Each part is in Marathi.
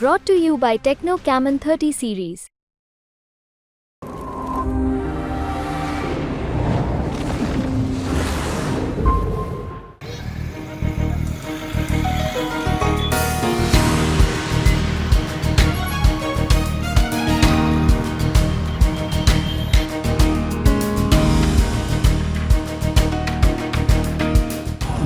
Brought to you by Techno Camon 30 series.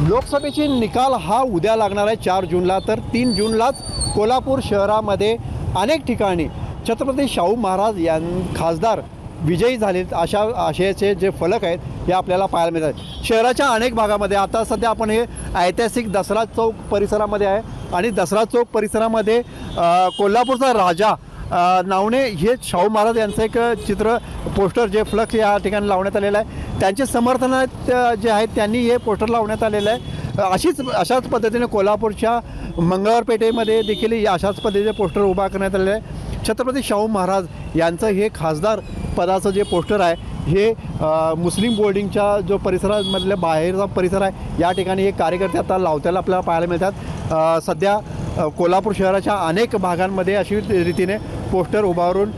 लोकसभेचे निकाल हा उद्या लागणार आहे चार जूनला, तर तीन जूनलाच कोल्हापूर शहरामध्ये अनेक ठिकाणी छत्रपती शाहू महाराज यां खासदार विजयी झालेत अशा आशयाचे जे फलक आहेत हे आपल्याला पाहायला मिळतात. शहराच्या अनेक भागामध्ये आता सध्या आपण हे ऐतिहासिक दसरा चौक परिसरामध्ये आहे आणि दसरा चौक परिसरामध्ये कोल्हापूरचा राजा नावणे हे शाहू महाराज यांचं एक चित्र पोस्टर जे फ्लक्स या ठिकाणी लावण्यात आलेलं आहे. त्यांचे समर्थनात जे आहेत त्यांनी हे पोस्टर लावण्यात आलेलं आहे. अशीच अशाच पद्धतीने कोल्हापूरच्या मंगळवार पेठेमध्ये देखील या अशाच पद्धतीचे पोस्टर उभा करण्यात आलेलं आहे. छत्रपती शाहू महाराज यांचं हे खासदार पदाचं जे पोस्टर आहे हे मुस्लिम बोर्डिंगच्या जो परिसरामधल्या बाहेरचा परिसर आहे या ठिकाणी हे कार्यकर्ते आता लावताना आपल्याला पाहायला मिळतात. सध्या कोल्हापूर शहराच्या अनेक भागांमध्ये अशी रीतीने पोस्टर उभारून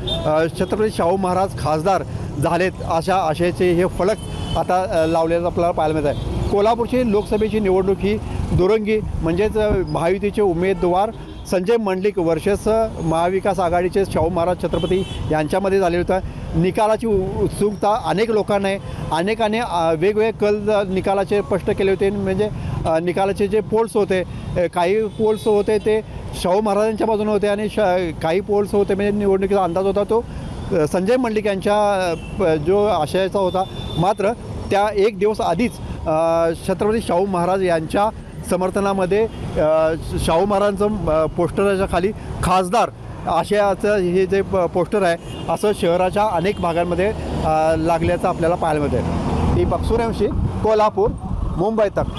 छत्रपती शाहू महाराज खासदार झालेत अशा आशयाचे हे फलक आता लावलेलं आपल्याला पाहायला मिळत आहे. कोल्हापूरची लोकसभेची निवडणूक ही दुरंगी म्हणजेच महायुतीचे उमेदवार संजय मंडलिक वर्षस महाविकास आघाडीचे शाहू महाराज छत्रपती यांच्यामध्ये झाले होतं. निकालाची उत्सुकता अनेक लोकांना आहे. अनेकाने वेगवेगळे कल निकालाचे स्पष्ट केले होते. म्हणजे निकालाचे जे पोल्स होते काही पोल्स होते ते शाहू महाराजांच्या बाजूने होते आणि श काही पोल्स होते म्हणजे निवडणुकीचा अंदाज होता तो संजय मंडलिक यांच्या प- जो आशयाचा होता. मात्र त्या एक दिवस आधीच छत्रपती शाहू महाराज यांच्या समर्थनामध्ये शाहू महाराजांचं अ, पोस्टरच्या खाली खासदार आशयाचं हे जे प- पोस्टर आहे असं शहराच्या अनेक भागांमध्ये लागल्याचं आपल्याला पाहायला मिळतं ती सूर्यवंशी कोल्हापूर मुंबई तक.